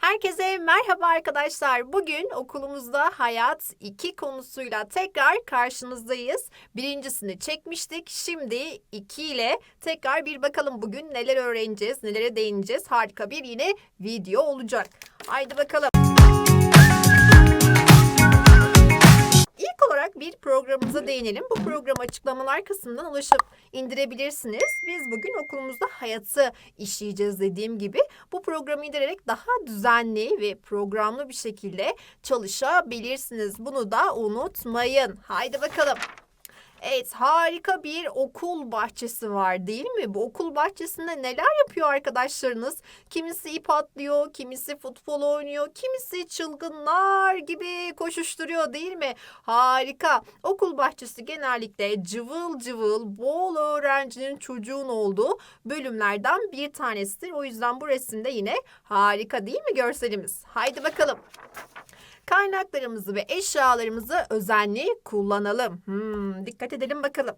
Herkese merhaba arkadaşlar. Bugün okulumuzda hayat 2 konusuyla tekrar karşınızdayız. Birincisini çekmiştik. Şimdi 2 ile tekrar bir bakalım bugün neler öğreneceğiz, nelere değineceğiz. Harika bir yine video olacak. Haydi bakalım. Bir programımıza değinelim. Bu programı açıklamalar kısmından ulaşıp indirebilirsiniz. Biz bugün okulumuzda hayatı işleyeceğiz dediğim gibi. Bu programı indirerek daha düzenli ve programlı bir şekilde çalışabilirsiniz. Bunu da unutmayın. Haydi bakalım. Evet harika bir okul bahçesi var değil mi? Bu okul bahçesinde neler yapıyor arkadaşlarınız? Kimisi ip atlıyor, kimisi futbol oynuyor, kimisi çılgınlar gibi koşuşturuyor değil mi? Harika. Okul bahçesi genellikle cıvıl cıvıl bol öğrencinin çocuğun olduğu bölümlerden bir tanesidir. O yüzden bu resimde yine harika değil mi görselimiz? Haydi bakalım. Kaynaklarımızı ve eşyalarımızı özenli kullanalım. Hmm, dikkat edelim bakalım.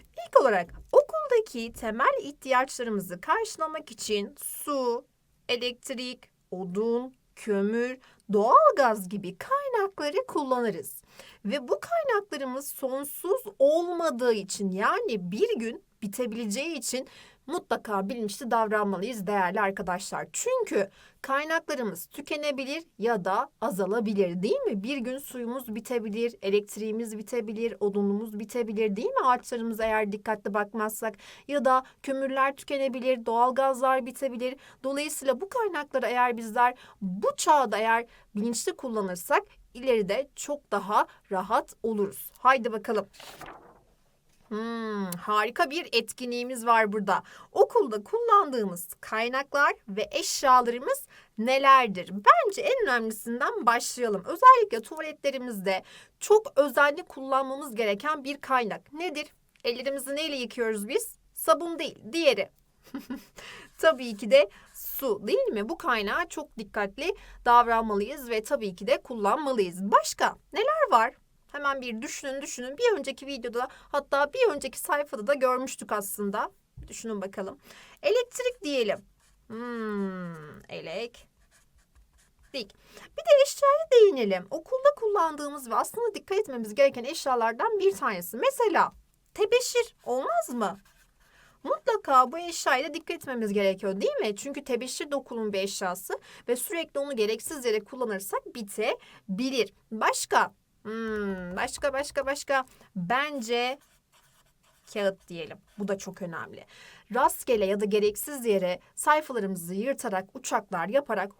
İlk olarak okuldaki temel ihtiyaçlarımızı karşılamak için su, elektrik, odun, kömür, doğalgaz gibi kaynakları kullanırız. Ve bu kaynaklarımız sonsuz olmadığı için yani bir gün bitebileceği için mutlaka bilinçli davranmalıyız değerli arkadaşlar. Çünkü kaynaklarımız tükenebilir ya da azalabilir değil mi? Bir gün suyumuz bitebilir, elektriğimiz bitebilir, odunumuz bitebilir değil mi? Ağaçlarımız eğer dikkatli bakmazsak ya da kömürler tükenebilir, doğalgazlar bitebilir. Dolayısıyla bu kaynakları eğer bizler bu çağda eğer bilinçli kullanırsak ileride çok daha rahat oluruz. Haydi bakalım. Hmm, harika bir etkinliğimiz var burada. Okulda kullandığımız kaynaklar ve eşyalarımız nelerdir? Bence en önemlisinden başlayalım. Özellikle tuvaletlerimizde çok özenli kullanmamız gereken bir kaynak. Nedir? Ellerimizi neyle yıkıyoruz biz? Sabun değil, diğeri. tabii ki de su değil mi? Bu kaynağa çok dikkatli davranmalıyız ve tabii ki de kullanmalıyız. Başka neler var? Hemen bir düşünün düşünün. Bir önceki videoda hatta bir önceki sayfada da görmüştük aslında. Düşünün bakalım. Elektrik diyelim. Hmm, elek. Dik. Bir de eşyaya değinelim. Okulda kullandığımız ve aslında dikkat etmemiz gereken eşyalardan bir tanesi. Mesela tebeşir olmaz mı? Mutlaka bu eşyaya dikkat etmemiz gerekiyor değil mi? Çünkü tebeşir de okulun bir eşyası ve sürekli onu gereksiz yere kullanırsak bitebilir. Başka Hmm, başka başka başka. Bence kağıt diyelim. Bu da çok önemli. Rastgele ya da gereksiz yere sayfalarımızı yırtarak, uçaklar yaparak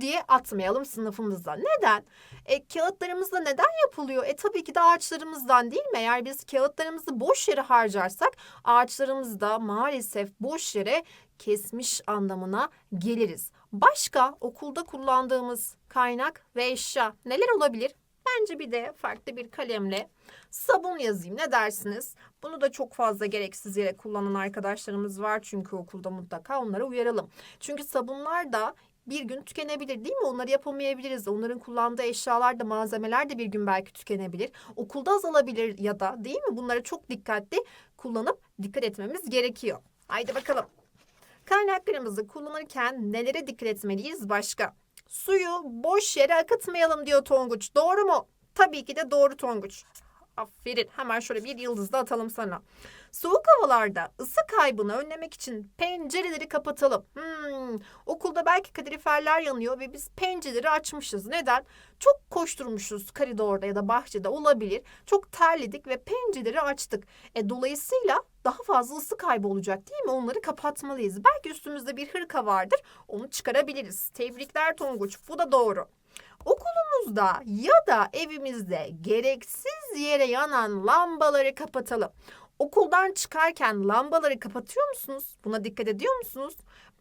diye atmayalım sınıfımızda. Neden? E, kağıtlarımızda neden yapılıyor? E tabii ki de ağaçlarımızdan değil mi? Eğer biz kağıtlarımızı boş yere harcarsak ağaçlarımızı da maalesef boş yere kesmiş anlamına geliriz. Başka okulda kullandığımız kaynak ve eşya neler olabilir? Bence bir de farklı bir kalemle sabun yazayım. Ne dersiniz? Bunu da çok fazla gereksiz yere kullanan arkadaşlarımız var çünkü okulda mutlaka onlara uyaralım. Çünkü sabunlar da bir gün tükenebilir değil mi? Onları yapamayabiliriz. Onların kullandığı eşyalar da malzemeler de bir gün belki tükenebilir. Okulda azalabilir ya da değil mi? Bunlara çok dikkatli kullanıp dikkat etmemiz gerekiyor. Haydi bakalım. Kaynaklarımızı kullanırken nelere dikkat etmeliyiz başka? Suyu boş yere akıtmayalım diyor Tonguç. Doğru mu? Tabii ki de doğru Tonguç. Aferin. Hemen şöyle bir yıldız da atalım sana. Soğuk havalarda ısı kaybını önlemek için pencereleri kapatalım. Hmm, okulda belki kaloriferler yanıyor ve biz pencereleri açmışız. Neden? Çok koşturmuşuz koridorda ya da bahçede olabilir. Çok terledik ve pencereleri açtık. E, dolayısıyla daha fazla ısı kaybı olacak değil mi? Onları kapatmalıyız. Belki üstümüzde bir hırka vardır. Onu çıkarabiliriz. Tebrikler Tonguç. Bu da doğru. Okulumuzda ya da evimizde gereksiz yere yanan lambaları kapatalım. Okuldan çıkarken lambaları kapatıyor musunuz? Buna dikkat ediyor musunuz?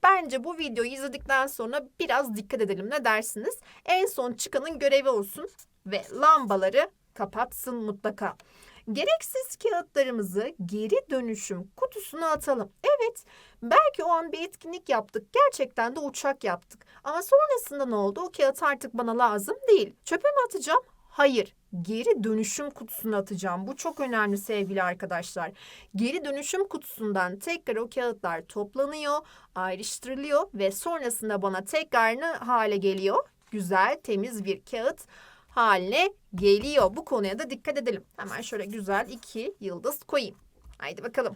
Bence bu videoyu izledikten sonra biraz dikkat edelim. Ne dersiniz? En son çıkanın görevi olsun ve lambaları kapatsın mutlaka. Gereksiz kağıtlarımızı geri dönüşüm kutusuna atalım. Evet, belki o an bir etkinlik yaptık. Gerçekten de uçak yaptık. Ama sonrasında ne oldu? O kağıt artık bana lazım değil. Çöpe mi atacağım? Hayır, geri dönüşüm kutusuna atacağım. Bu çok önemli sevgili arkadaşlar. Geri dönüşüm kutusundan tekrar o kağıtlar toplanıyor, ayrıştırılıyor ve sonrasında bana tekrar aynı hale geliyor. Güzel, temiz bir kağıt haline geliyor. Bu konuya da dikkat edelim. Hemen şöyle güzel iki yıldız koyayım. Haydi bakalım.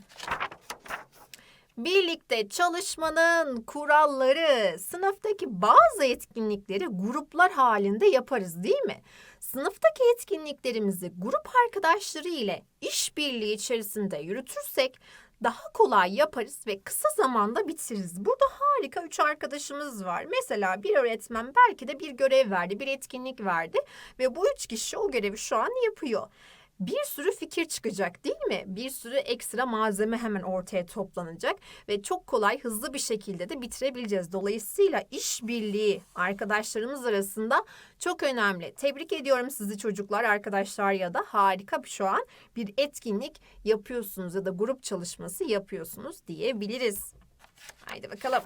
Birlikte çalışmanın kuralları. Sınıftaki bazı etkinlikleri gruplar halinde yaparız değil mi? Sınıftaki etkinliklerimizi grup arkadaşları ile işbirliği içerisinde yürütürsek daha kolay yaparız ve kısa zamanda bitiririz. Burada harika üç arkadaşımız var. Mesela bir öğretmen belki de bir görev verdi, bir etkinlik verdi ve bu üç kişi o görevi şu an yapıyor bir sürü fikir çıkacak değil mi? Bir sürü ekstra malzeme hemen ortaya toplanacak ve çok kolay hızlı bir şekilde de bitirebileceğiz. Dolayısıyla işbirliği arkadaşlarımız arasında çok önemli. Tebrik ediyorum sizi çocuklar, arkadaşlar ya da harika şu an bir etkinlik yapıyorsunuz ya da grup çalışması yapıyorsunuz diyebiliriz. Haydi bakalım.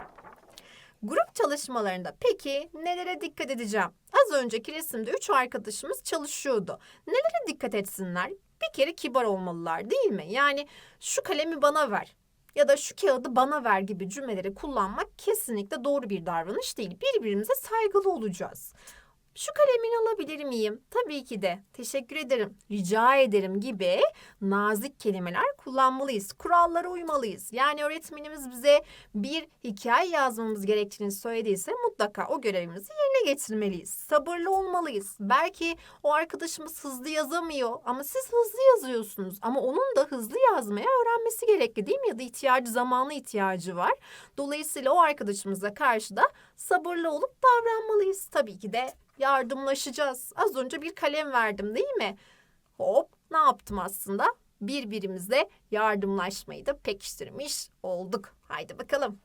Grup çalışmalarında peki nelere dikkat edeceğim? Az önceki resimde üç arkadaşımız çalışıyordu. Nelere dikkat etsinler? Bir kere kibar olmalılar değil mi? Yani şu kalemi bana ver ya da şu kağıdı bana ver gibi cümleleri kullanmak kesinlikle doğru bir davranış değil. Birbirimize saygılı olacağız. Şu kalemini alabilir miyim? Tabii ki de. Teşekkür ederim. Rica ederim gibi nazik kelimeler kullanmalıyız. Kurallara uymalıyız. Yani öğretmenimiz bize bir hikaye yazmamız gerektiğini söylediyse mutlaka o görevimizi yerine getirmeliyiz. Sabırlı olmalıyız. Belki o arkadaşımız hızlı yazamıyor ama siz hızlı yazıyorsunuz. Ama onun da hızlı yazmaya öğrenmesi gerekli değil mi? Ya da ihtiyacı, zamanı ihtiyacı var. Dolayısıyla o arkadaşımıza karşı da sabırlı olup davranmalıyız. Tabii ki de yardımlaşacağız. Az önce bir kalem verdim değil mi? Hop ne yaptım aslında? Birbirimizle yardımlaşmayı da pekiştirmiş olduk. Haydi bakalım.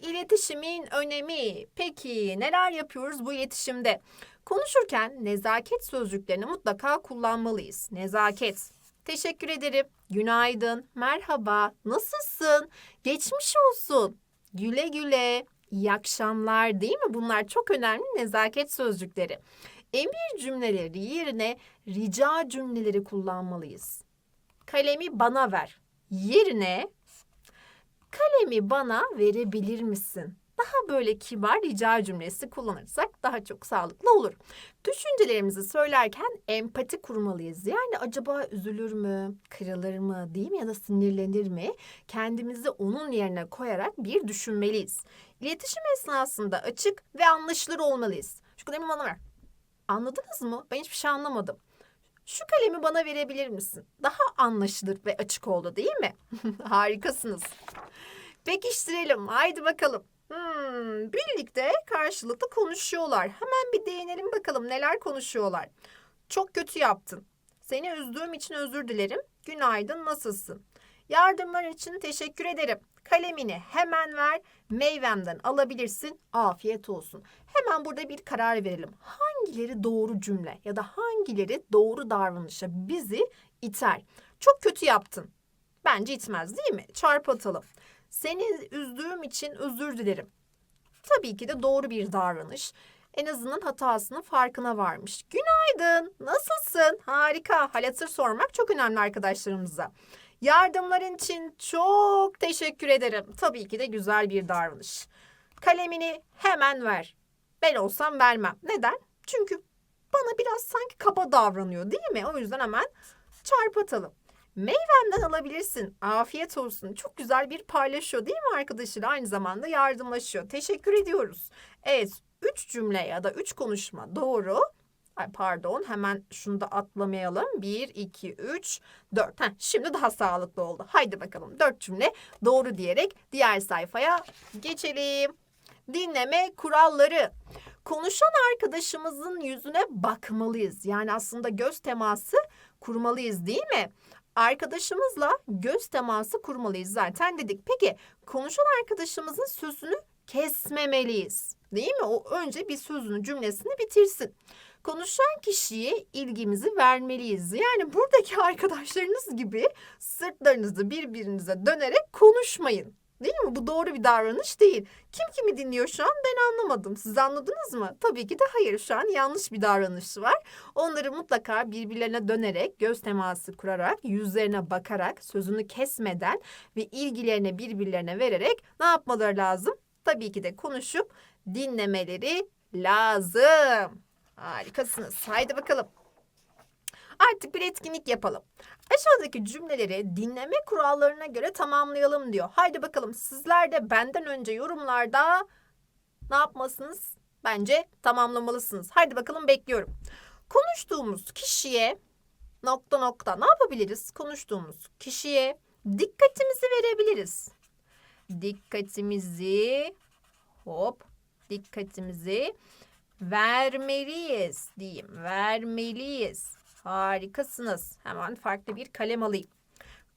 İletişimin önemi. Peki neler yapıyoruz bu iletişimde? Konuşurken nezaket sözcüklerini mutlaka kullanmalıyız. Nezaket. Teşekkür ederim. Günaydın. Merhaba. Nasılsın? Geçmiş olsun. Güle güle. İyi akşamlar değil mi? Bunlar çok önemli nezaket sözcükleri. Emir cümleleri yerine rica cümleleri kullanmalıyız. Kalemi bana ver. Yerine kalemi bana verebilir misin? Daha böyle kibar rica cümlesi kullanırsak daha çok sağlıklı olur. Düşüncelerimizi söylerken empati kurmalıyız. Yani acaba üzülür mü, kırılır mı, değil mi ya da sinirlenir mi? Kendimizi onun yerine koyarak bir düşünmeliyiz. İletişim esnasında açık ve anlaşılır olmalıyız. Şu kalemi bana ver. Anladınız mı? Ben hiçbir şey anlamadım. Şu kalemi bana verebilir misin? Daha anlaşılır ve açık oldu değil mi? Harikasınız. Pekiştirelim. Haydi bakalım. Hmm, birlikte karşılıklı konuşuyorlar. Hemen bir değinelim bakalım neler konuşuyorlar. Çok kötü yaptın. Seni üzdüğüm için özür dilerim. Günaydın, nasılsın? Yardımlar için teşekkür ederim. Kalemini hemen ver, meyvemden alabilirsin. Afiyet olsun. Hemen burada bir karar verelim. Hangileri doğru cümle ya da hangileri doğru davranışa bizi iter? Çok kötü yaptın. Bence itmez değil mi? Çarpı atalım. Seni üzdüğüm için özür dilerim. Tabii ki de doğru bir davranış. En azından hatasının farkına varmış. Günaydın, nasılsın? Harika. Hal hatır sormak çok önemli arkadaşlarımıza. Yardımların için çok teşekkür ederim. Tabii ki de güzel bir davranış. Kalemini hemen ver. Ben olsam vermem. Neden? Çünkü bana biraz sanki kaba davranıyor değil mi? O yüzden hemen çarpı atalım. Meyvemden alabilirsin. Afiyet olsun. Çok güzel bir paylaşıyor değil mi arkadaşıyla? Aynı zamanda yardımlaşıyor. Teşekkür ediyoruz. Evet, üç cümle ya da üç konuşma doğru. Ay pardon hemen şunu da atlamayalım. 1, 2, 3, 4. Heh, şimdi daha sağlıklı oldu. Haydi bakalım dört cümle doğru diyerek diğer sayfaya geçelim. Dinleme kuralları. Konuşan arkadaşımızın yüzüne bakmalıyız. Yani aslında göz teması kurmalıyız değil mi? Arkadaşımızla göz teması kurmalıyız zaten dedik. Peki konuşan arkadaşımızın sözünü kesmemeliyiz. Değil mi? O önce bir sözünü cümlesini bitirsin. Konuşan kişiye ilgimizi vermeliyiz. Yani buradaki arkadaşlarınız gibi sırtlarınızı birbirinize dönerek konuşmayın. Değil mi? Bu doğru bir davranış değil. Kim kimi dinliyor şu an ben anlamadım. Siz anladınız mı? Tabii ki de hayır. Şu an yanlış bir davranış var. Onları mutlaka birbirlerine dönerek, göz teması kurarak, yüzlerine bakarak, sözünü kesmeden ve ilgilerini birbirlerine vererek ne yapmaları lazım? Tabii ki de konuşup dinlemeleri lazım. Harikasınız. Haydi bakalım. Artık bir etkinlik yapalım. Aşağıdaki cümleleri dinleme kurallarına göre tamamlayalım diyor. Haydi bakalım sizler de benden önce yorumlarda ne yapmasınız? Bence tamamlamalısınız. Haydi bakalım bekliyorum. Konuştuğumuz kişiye nokta nokta ne yapabiliriz? Konuştuğumuz kişiye dikkatimizi verebiliriz. Dikkatimizi hop dikkatimizi vermeliyiz diyeyim. Vermeliyiz. Harikasınız. Hemen farklı bir kalem alayım.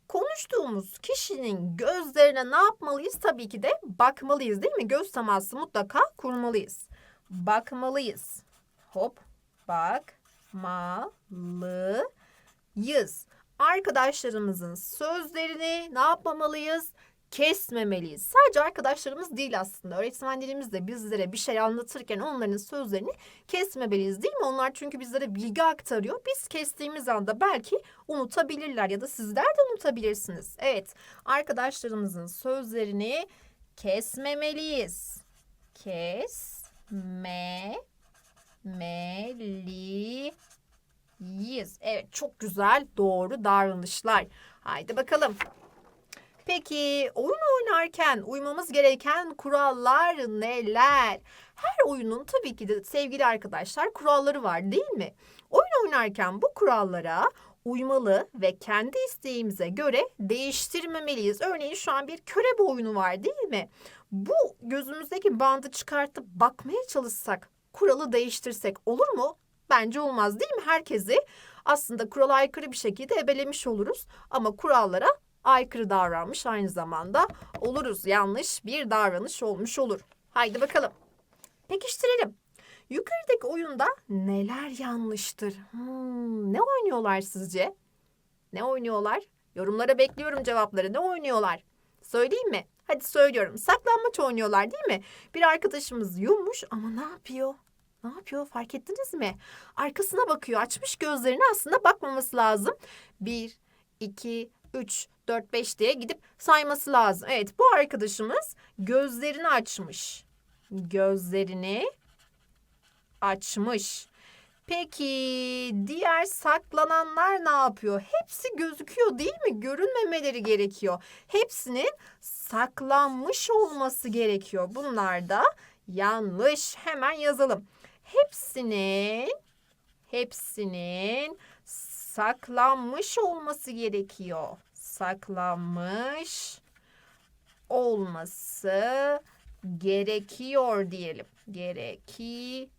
Konuştuğumuz kişinin gözlerine ne yapmalıyız? Tabii ki de bakmalıyız değil mi? Göz teması mutlaka kurmalıyız. Bakmalıyız. Hop bakmalıyız. Arkadaşlarımızın sözlerini ne yapmamalıyız? Kesmemeliyiz. Sadece arkadaşlarımız değil aslında. Öğretmenlerimiz de bizlere bir şey anlatırken onların sözlerini kesmemeliyiz değil mi? Onlar çünkü bizlere bilgi aktarıyor. Biz kestiğimiz anda belki unutabilirler ya da sizler de unutabilirsiniz. Evet, arkadaşlarımızın sözlerini kesmemeliyiz. Kesmemeliyiz. Evet, çok güzel, doğru davranışlar. Haydi bakalım. Peki oyun oynarken uymamız gereken kurallar neler? Her oyunun tabii ki de sevgili arkadaşlar kuralları var değil mi? Oyun oynarken bu kurallara uymalı ve kendi isteğimize göre değiştirmemeliyiz. Örneğin şu an bir körebe oyunu var değil mi? Bu gözümüzdeki bandı çıkartıp bakmaya çalışsak, kuralı değiştirsek olur mu? Bence olmaz değil mi? Herkesi aslında kurala aykırı bir şekilde ebelemiş oluruz ama kurallara aykırı davranmış aynı zamanda oluruz. Yanlış bir davranış olmuş olur. Haydi bakalım. Pekiştirelim. Yukarıdaki oyunda neler yanlıştır? Hmm, ne oynuyorlar sizce? Ne oynuyorlar? Yorumlara bekliyorum cevapları. Ne oynuyorlar? Söyleyeyim mi? Hadi söylüyorum. Saklanmaç oynuyorlar değil mi? Bir arkadaşımız yummuş ama ne yapıyor? Ne yapıyor fark ettiniz mi? Arkasına bakıyor. Açmış gözlerini aslında bakmaması lazım. Bir, iki, üç, 4, 5 diye gidip sayması lazım. Evet bu arkadaşımız gözlerini açmış. Gözlerini açmış. Peki diğer saklananlar ne yapıyor? Hepsi gözüküyor değil mi? Görünmemeleri gerekiyor. Hepsinin saklanmış olması gerekiyor. Bunlar da yanlış. Hemen yazalım. Hepsinin hepsinin saklanmış olması gerekiyor saklanmış olması gerekiyor diyelim. Gerekiyor.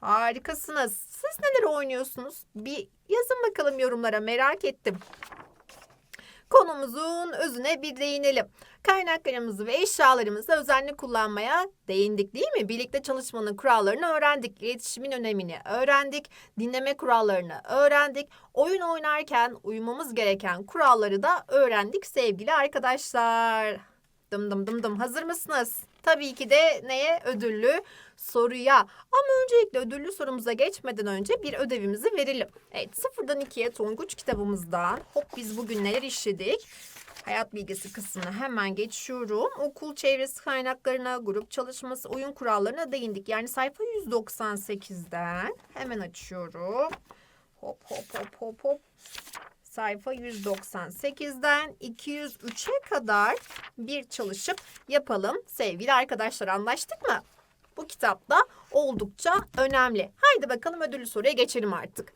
Harikasınız. Siz neler oynuyorsunuz? Bir yazın bakalım yorumlara merak ettim. Konumuzun özüne bir değinelim. Kaynaklarımızı ve eşyalarımızı özenli kullanmaya değindik değil mi? Birlikte çalışmanın kurallarını öğrendik. İletişimin önemini öğrendik. Dinleme kurallarını öğrendik. Oyun oynarken uymamız gereken kuralları da öğrendik sevgili arkadaşlar. Dım dım dım dım. Hazır mısınız? Tabii ki de neye? Ödüllü soruya. Ama öncelikle ödüllü sorumuza geçmeden önce bir ödevimizi verelim. Evet sıfırdan ikiye Tonguç kitabımızdan. Hop biz bugün neler işledik? Hayat bilgisi kısmına hemen geçiyorum. Okul çevresi kaynaklarına, grup çalışması, oyun kurallarına değindik. Yani sayfa 198'den hemen açıyorum. Hop hop hop hop hop. Sayfa 198'den 203'e kadar bir çalışıp yapalım. Sevgili arkadaşlar anlaştık mı? Bu kitapta oldukça önemli. Haydi bakalım ödüllü soruya geçelim artık.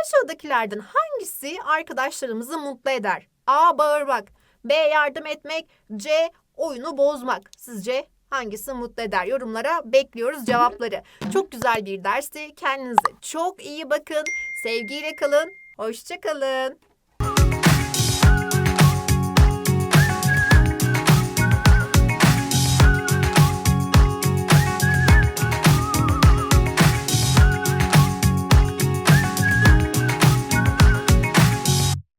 Aşağıdakilerden hangisi arkadaşlarımızı mutlu eder? A. Bağırmak. B. Yardım etmek. C. Oyunu bozmak. Sizce hangisi mutlu eder? Yorumlara bekliyoruz cevapları. Çok güzel bir dersti. Kendinize çok iyi bakın. Sevgiyle kalın. Hoşçakalın.